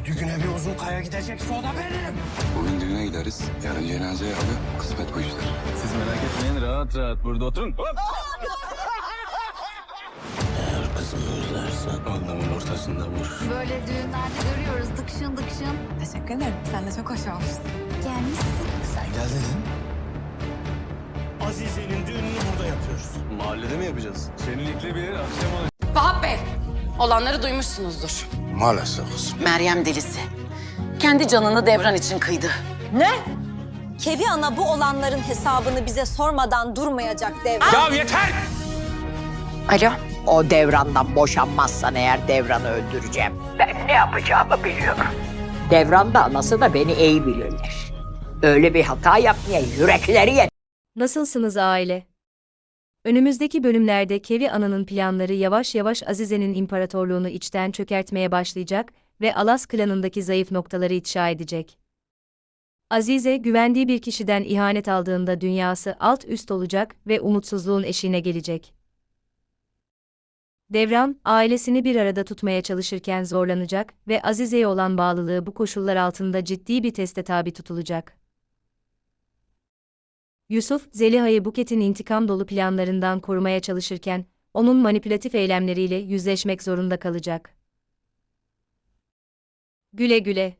Bu düğüne bir uzun kaya gidecekse o da benim. Bugün düğüne gideriz. Yarın cenazeye abi. Kısmet bu işler. Siz merak etmeyin rahat rahat burada oturun. Hop. Eğer kızımı üzersen alnımın ortasında vur. Böyle düğünlerde görüyoruz dıkşın dıkşın. Teşekkür ederim. Sen de çok hoş olmuşsun. Gelmişsin. Sen gel dedin. Azize'nin düğününü burada yapıyoruz. Mahallede mi yapacağız? Şenlikli bir akşam. Vahap Bey, olanları duymuşsunuzdur. Maalesef kızım. Meryem delisi. Kendi canını devran için kıydı. Ne? Kevi ana bu olanların hesabını bize sormadan durmayacak devran. Alo. O devrandan boşanmazsan eğer devranı öldüreceğim. Ben ne yapacağımı biliyorum. Devran da anası da beni iyi bilirler. Öyle bir hata yapmaya yürekleri yet. Nasılsınız aile? Önümüzdeki bölümlerde Kevi Ana'nın planları yavaş yavaş Azize'nin imparatorluğunu içten çökertmeye başlayacak ve Alas klanındaki zayıf noktaları ifşa edecek. Azize, güvendiği bir kişiden ihanet aldığında dünyası alt üst olacak ve umutsuzluğun eşiğine gelecek. Devran, ailesini bir arada tutmaya çalışırken zorlanacak ve Azize'ye olan bağlılığı bu koşullar altında ciddi bir teste tabi tutulacak. Yusuf, Zeliha'yı Buket'in intikam dolu planlarından korumaya çalışırken, onun manipülatif eylemleriyle yüzleşmek zorunda kalacak. Güle güle.